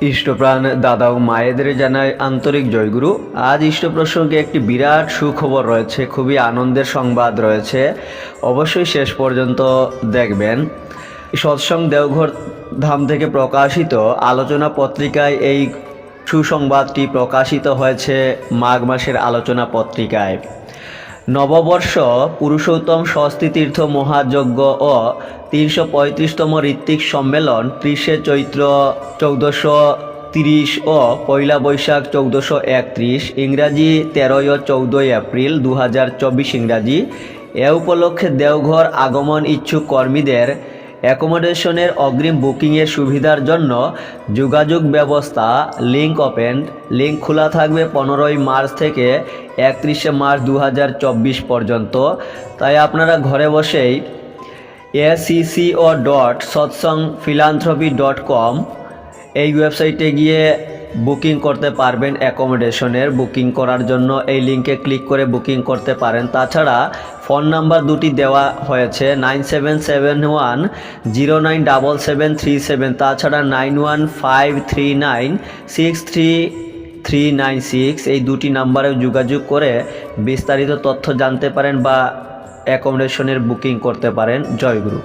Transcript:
ইষ্টপ্রাণ দাদা ও মায়েদের জানায় আন্তরিক জয়গুরু। আজ ইষ্ট প্রসঙ্গে একটি বিরাট সুখবর রয়েছে, খুবই আনন্দের সংবাদ রয়েছে। অবশ্যই শেষ পর্যন্ত দেখবেন। সৎসং দেওঘর ধাম থেকে প্রকাশিত আলোচনা পত্রিকায় এই সুসংবাদটি প্রকাশিত হয়েছে মাঘ মাসের আলোচনা পত্রিকায়। নববর্ষ পুরুষোত্তম স্বস্তিতীর্থ মহাযজ্ঞ ও তিনশো পঁয়ত্রিশতম ঋত্বিক সম্মেলন ত্রিশে চৈত্র চৌদ্দশো তিরিশ ও পয়লা বৈশাখ চৌদ্দশো একত্রিশ, ইংরাজি তেরোই ও চৌদ্দই এপ্রিল দু হাজার চব্বিশ ইংরাজি। এ উপলক্ষে দেওঘর আগমন ইচ্ছুক কর্মীদের অ্যাকোমোডেশনের অগ্রিম বুকিংয়ের সুবিধার জন্য যোগাযোগ ব্যবস্থা লিঙ্ক ওপেন। লিঙ্ক খোলা থাকবে পনেরোই মার্চ থেকে একত্রিশে মার্চ দু হাজার চব্বিশ পর্যন্ত। তাই আপনারা ঘরে বসেই এসিসিও dot Satsang philanthropy dot com এই ওয়েবসাইটে গিয়ে বুকিং করতে পারবেন অ্যাকোমোডেশনের। বুকিং করার জন্য এই লিঙ্কে ক্লিক করে বুকিং করতে পারেন। তাছাড়া ফোন নাম্বার দুটি দেওয়া হয়েছে, nine seven seven one zero nine double seven three seven. তাছাড়া nine one five three nine six three three nine six এই দুটি নাম্বারেও যোগাযোগ করে বিস্তারিত তথ্য জানতে পারেন বা অ্যাকোমোডেশনের বুকিং করতে পারেন জয়গুরু।